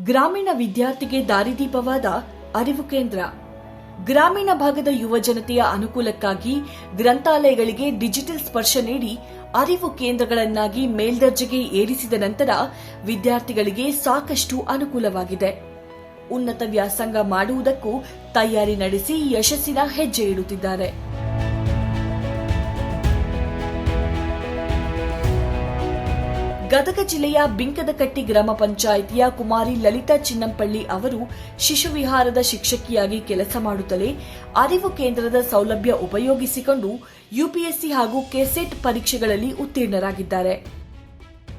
ಗ್ರಾಮೀಣ ವಿದ್ಯಾರ್ಥಿಗೆ ದಾರಿದೀಪವಾದ ಅರಿವು ಕೇಂದ್ರ. ಗ್ರಾಮೀಣ ಭಾಗದ ಯುವ ಜನತೆಯ ಅನುಕೂಲಕ್ಕಾಗಿ ಗ್ರಂಥಾಲಯಗಳಿಗೆ ಡಿಜಿಟಲ್ ಸ್ಪರ್ಶ ನೀಡಿ ಅರಿವು ಕೇಂದ್ರಗಳನ್ನಾಗಿ ಮೇಲ್ದರ್ಜೆಗೆ ಏರಿಸಿದ ನಂತರ ವಿದ್ಯಾರ್ಥಿಗಳಿಗೆ ಸಾಕಷ್ಟು ಅನುಕೂಲವಾಗಿದೆ. ಉನ್ನತ ವ್ಯಾಸಂಗ ಮಾಡುವುದಕ್ಕೂ ತಯಾರಿ ನಡೆಸಿ ಯಶಸ್ಸಿನ ಹೆಜ್ಜೆ ಇಡುತ್ತಿದ್ದಾರೆ. ಗದಗ ಜಿಲ್ಲೆಯ ಬಿಂಕದಕಟ್ಟಿ ಗ್ರಾಮ ಪಂಚಾಯಿತಿಯ ಕುಮಾರಿ ಲಲಿತಾ ಚಿನ್ನಂಪಳ್ಳಿ ಅವರು ಶಿಶುವಿಹಾರದ ಶಿಕ್ಷಕಿಯಾಗಿ ಕೆಲಸ ಮಾಡುತ್ತಲೇ ಅರಿವು ಕೇಂದ್ರದ ಸೌಲಭ್ಯ ಉಪಯೋಗಿಸಿಕೊಂಡು ಯುಪಿಎಸ್ಸಿ ಹಾಗೂ ಕೆಸೆಟ್ ಪರೀಕ್ಷೆಗಳಲ್ಲಿ ಉತ್ತೀರ್ಣರಾಗಿದ್ದಾರೆ.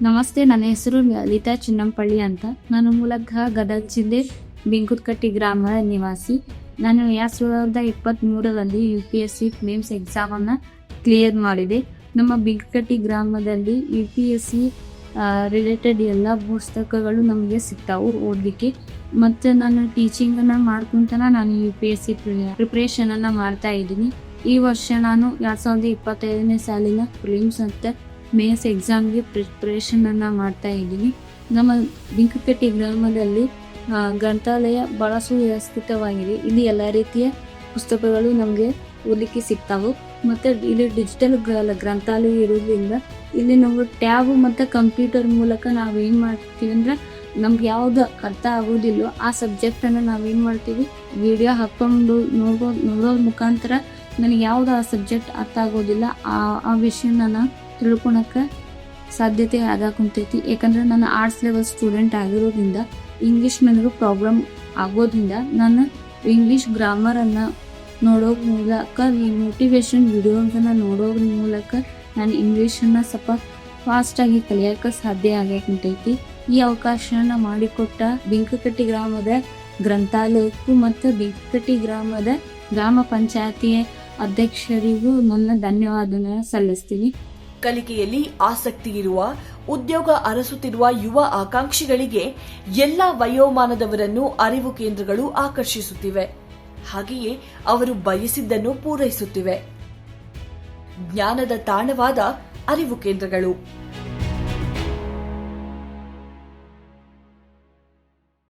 ನಮಸ್ತೆ, ನನ್ನ ಹೆಸರು ಲಲಿತಾ ಚಿನ್ನಂಪಳ್ಳಿ ಅಂತ. ನಾನು ಮೂಲತಃ ಗದಗ ಜಿಲ್ಲೆ ಬಿಂಕುದಕಟ್ಟಿ ಗ್ರಾಮದ ನಿವಾಸಿ. ನಾನು ಎರಡು ಸಾವಿರದ ಇಪ್ಪತ್ತ್ಮೂರರಲ್ಲಿ U P S C mains ಎಕ್ಸಾಮನ್ನು clear ಮಾಡಿದೆ. ನಮ್ಮ ಬಿಂಕುಕಟ್ಟಿ ಗ್ರಾಮದಲ್ಲಿ U P S C related ಎಲ್ಲ ಪುಸ್ತಕಗಳು ನಮಗೆ ಸಿಗ್ತಾವು ಓದಲಿಕ್ಕೆ. ಮತ್ತು ನಾನು ಟೀಚಿಂಗನ್ನು ಮಾಡ್ಕೊಂತನ ನಾನು ಯು ಪಿ ಎಸ್ ಸಿ ಪ್ರಿಪ್ರೇಷನನ್ನು ಮಾಡ್ತಾ ಇದ್ದೀನಿ. ಈ ವರ್ಷ ನಾನು ಎರಡು ಸಾವಿರದ ಇಪ್ಪತ್ತೈದನೇ ಸಾಲಿನ ಪ್ರಿಲಿಮ್ಸ್ ಮತ್ತು ಮೇನ್ಸ್ ಎಕ್ಸಾಮ್ಗೆ ಪ್ರಿಪ್ರೇಷನನ್ನು ಮಾಡ್ತಾ ಇದ್ದೀನಿ. ನಮ್ಮ ಬಿಂಕಕಟ್ಟಿ ಗ್ರಾಮದಲ್ಲಿ ಗ್ರಂಥಾಲಯ ಭಾಳ ಸುವ್ಯವಸ್ಥಿತವಾಗಿದೆ. ಇಲ್ಲಿ ಎಲ್ಲ ರೀತಿಯ ಪುಸ್ತಕಗಳು ನಮಗೆ ಓದಲಿಕ್ಕೆ ಸಿಗ್ತಾವೆ. ಮತ್ತು ಇಲ್ಲಿ ಡಿಜಿಟಲ್ ಗ್ರಂಥಾಲಯ ಇರೋದ್ರಿಂದ ಇಲ್ಲಿ ನಾವು ಟ್ಯಾಬ್ ಮತ್ತು ಕಂಪ್ಯೂಟರ್ ಮೂಲಕ ನಾವು ಏನು ಮಾಡ್ತೀವಿ ಅಂದ್ರೆ ನಮ್ಗೆ ಯಾವುದು ಅರ್ಥ ಆಗೋದಿಲ್ಲೋ ಆ ಸಬ್ಜೆಕ್ಟನ್ನು ನಾವೇನು ಮಾಡ್ತೀವಿ ವಿಡಿಯೋ ಹಾಕ್ಕೊಂಡು ನೋಡೋ ನೋಡೋದ್ರ ಮುಖಾಂತರ ನನಗೆ ಯಾವುದು ಆ ಸಬ್ಜೆಕ್ಟ್ ಅರ್ಥ ಆಗೋದಿಲ್ಲ ಆ ಆ ವಿಷಯನ ನಾನು ತಿಳ್ಕೊಳಕ್ಕೆ ಸಾಧ್ಯತೆ ಆಗಾಕುಂತೈತಿ ಯಾಕಂದ್ರೆ ನಾನು ಆರ್ಟ್ಸ್ ಲೆವೆಲ್ ಸ್ಟೂಡೆಂಟ್ ಆಗಿರೋದ್ರಿಂದ ಇಂಗ್ಲೀಷ್ ನನಗೆ ಪ್ರಾಬ್ಲಮ್ ಆಗೋದ್ರಿಂದ ನಾನು ಇಂಗ್ಲೀಷ್ ಗ್ರಾಮರನ್ನು ನೋಡೋ ಮೂಲಕ ಈ ಮೋಟಿವೇಶನ್ ವಿಡಿಯೋಸನ್ನು ನೋಡೋದ್ರ ಮೂಲಕ ನಾನು ಇಂಗ್ಲೀಷನ್ನು ಸ್ವಲ್ಪ ಫಾಸ್ಟಾಗಿ ಕಲಿಯೋಕೆ ಸಾಧ್ಯ ಆಗಕುಂತೈತಿ ಈ ಅವಕಾಶನ ಮಾಡಿಕೊಟ್ಟ ಬಿಂಕಕಟ್ಟಿ ಗ್ರಾಮದ ಗ್ರಂಥಾಲಯಕ್ಕೂ ಮತ್ತು ಬಿಂಕಕಟ್ಟಿ ಗ್ರಾಮದ ಗ್ರಾಮ ಪಂಚಾಯತಿಯ ಅಧ್ಯಕ್ಷರಿಗೂ ನನ್ನ ಧನ್ಯವಾದನ ಸಲ್ಲಿಸ್ತೀನಿ. ಕಲಿಕೆಯಲ್ಲಿ ಆಸಕ್ತಿ ಇರುವ, ಉದ್ಯೋಗ ಅರಸುತ್ತಿರುವ ಯುವ ಆಕಾಂಕ್ಷಿಗಳಿಗೆ ಎಲ್ಲ ವಯೋಮಾನದವರನ್ನು ಅರಿವು ಕೇಂದ್ರಗಳು ಆಕರ್ಷಿಸುತ್ತಿವೆ. ಹಾಗೆಯೇ ಅವರು ಬಯಸಿದ್ದನ್ನು ಪೂರೈಸುತ್ತಿವೆ. ಜ್ಞಾನದ ತಾಣವಾದ ಅರಿವು ಕೇಂದ್ರಗಳು.